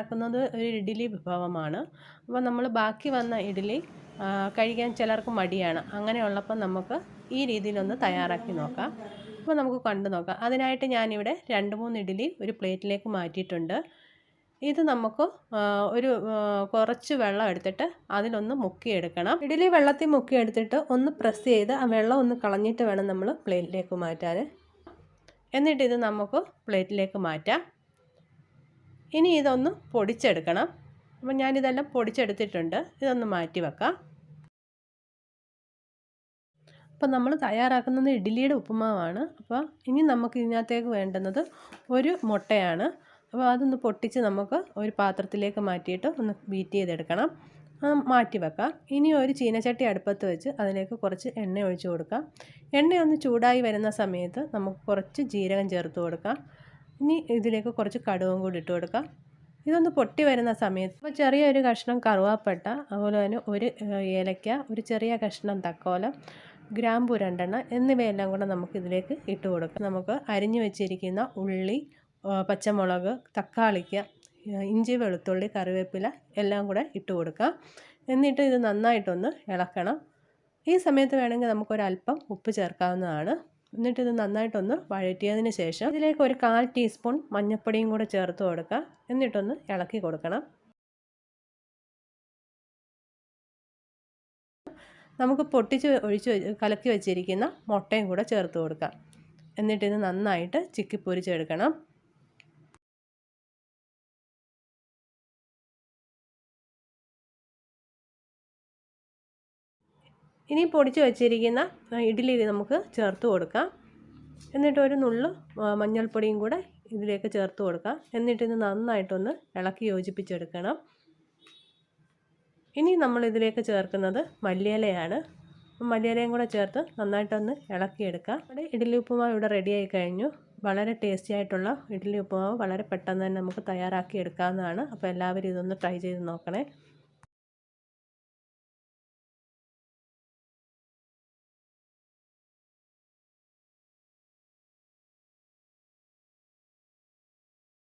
തയ്യാറാക്കുന്നത് ഒരു ഇഡ്ഡലി വിഭവമാണ്. അപ്പോൾ നമ്മൾ ബാക്കി വന്ന ഇഡ്ഡലി കഴിക്കാൻ ചിലർക്ക് മടിയാണ്. അങ്ങനെയുള്ളപ്പോൾ നമുക്ക് ഈ രീതിയിലൊന്ന് തയ്യാറാക്കി നോക്കാം. അപ്പോൾ നമുക്ക് കണ്ടു നോക്കാം. അതിനായിട്ട് ഞാനിവിടെ രണ്ട് മൂന്ന് ഇഡ്ഡലി ഒരു പ്ലേറ്റിലേക്ക് മാറ്റിയിട്ടുണ്ട്. ഇത് നമുക്ക് ഒരു കുറച്ച് വെള്ളം എടുത്തിട്ട് അതിലൊന്ന് മുക്കിയെടുക്കണം. ഇഡ്ഡലി വെള്ളത്തിൽ മുക്കിയെടുത്തിട്ട് ഒന്ന് പ്രസ് ചെയ്ത് ആ വെള്ളം ഒന്ന് കളഞ്ഞിട്ട് വേണം നമ്മൾ പ്ലേറ്റിലേക്ക് മാറ്റാൻ എന്നിട്ട് ഇത് നമുക്ക് പ്ലേറ്റിലേക്ക് മാറ്റാം. ഇനി ഇതൊന്ന് പൊടിച്ചെടുക്കണം. അപ്പം ഞാനിതെല്ലാം പൊടിച്ചെടുത്തിട്ടുണ്ട്. ഇതൊന്ന് മാറ്റി വെക്കാം. അപ്പം നമ്മൾ തയ്യാറാക്കുന്നത് ഇഡ്ഡലിയുടെ ഉപ്പുമാവാണ്. അപ്പോൾ ഇനി നമുക്ക് ഇതിനകത്തേക്ക് വേണ്ടുന്നത് ഒരു മുട്ടയാണ്. അപ്പോൾ അതൊന്ന് പൊട്ടിച്ച് നമുക്ക് ഒരു പാത്രത്തിലേക്ക് മാറ്റിയിട്ട് ഒന്ന് ബീറ്റ് ചെയ്തെടുക്കണം. മാറ്റി വെക്കാം. ഇനി ഒരു ചീനച്ചട്ടി അടുപ്പത്ത് വെച്ച് അതിലേക്ക് കുറച്ച് എണ്ണ ഒഴിച്ചു കൊടുക്കാം. എണ്ണ ഒന്ന് ചൂടായി വരുന്ന സമയത്ത് നമുക്ക് കുറച്ച് ജീരകം ചേർത്ത് കൊടുക്കാം. ഇനി ഇതിലേക്ക് കുറച്ച് കടുവും കൂടി ഇട്ട് കൊടുക്കാം. ഇതൊന്ന് പൊട്ടി വരുന്ന സമയത്ത് ഇപ്പോൾ ചെറിയൊരു കഷ്ണം കറുവാപ്പട്ട അതുപോലെ തന്നെ ഒരു ഏലക്ക ഒരു ചെറിയ കഷ്ണം തക്കോലം ഗ്രാമ്പു രണ്ടെണ്ണം എന്നിവയെല്ലാം കൂടെ നമുക്ക് ഇതിലേക്ക് ഇട്ട് കൊടുക്കാം. നമുക്ക് അരിഞ്ഞു വെച്ചിരിക്കുന്ന ഉള്ളി പച്ചമുളക് തക്കാളിക്ക ഇഞ്ചി വെളുത്തുള്ളി കറിവേപ്പില എല്ലാം കൂടെ ഇട്ട് കൊടുക്കാം. എന്നിട്ട് ഇത് നന്നായിട്ടൊന്ന് ഇളക്കണം. ഈ സമയത്ത് വേണമെങ്കിൽ നമുക്കൊരല്പം ഉപ്പ് ചേർക്കാവുന്നതാണ്. എന്നിട്ട് ഇത് നന്നായിട്ടൊന്ന് വഴറ്റിയതിന് ശേഷം ഇതിലേക്ക് ഒരു കാൽ ടീസ്പൂൺ മഞ്ഞൾപ്പൊടിയും കൂടെ ചേർത്ത് കൊടുക്കുക. എന്നിട്ടൊന്ന് ഇളക്കി കൊടുക്കണം. നമുക്ക് പൊട്ടിച്ച് ഒഴിച്ച് കലക്കി വെച്ചിരിക്കുന്ന മുട്ടയും കൂടെ ചേർത്ത് കൊടുക്കാം. എന്നിട്ടിത് നന്നായിട്ട് ചിക്കി പൊരിച്ചെടുക്കണം ഇനി പൊടിച്ച് വെച്ചിരിക്കുന്ന ഇഡ്ഡലി നമുക്ക് ചേർത്ത് കൊടുക്കാം. എന്നിട്ട് ഒരു നുള്ള് മഞ്ഞൾപ്പൊടിയും കൂടെ ഇതിലേക്ക് ചേർത്ത് കൊടുക്കാം. എന്നിട്ട് ഇത് നന്നായിട്ടൊന്ന് ഇളക്കി യോജിപ്പിച്ചെടുക്കണം. ഇനി നമ്മൾ ഇതിലേക്ക് ചേർക്കുന്നത് മല്ലിയിലയാണ്. മല്ലിയിലയും കൂടെ ചേർത്ത് നന്നായിട്ടൊന്ന് ഇളക്കിയെടുക്കാം. ഇവിടെ ഇഡ്ഡലി ഉപ്പുമാവ് ഇവിടെ റെഡിയായി കഴിഞ്ഞു. വളരെ ടേസ്റ്റി ആയിട്ടുള്ള ഇഡ്ഡലി ഉപ്പുമാവ് വളരെ പെട്ടെന്ന് തന്നെ നമുക്ക് തയ്യാറാക്കി എടുക്കാവുന്നതാണ്. അപ്പോൾ എല്ലാവരും ഇതൊന്ന് ട്രൈ ചെയ്ത് നോക്കണേ.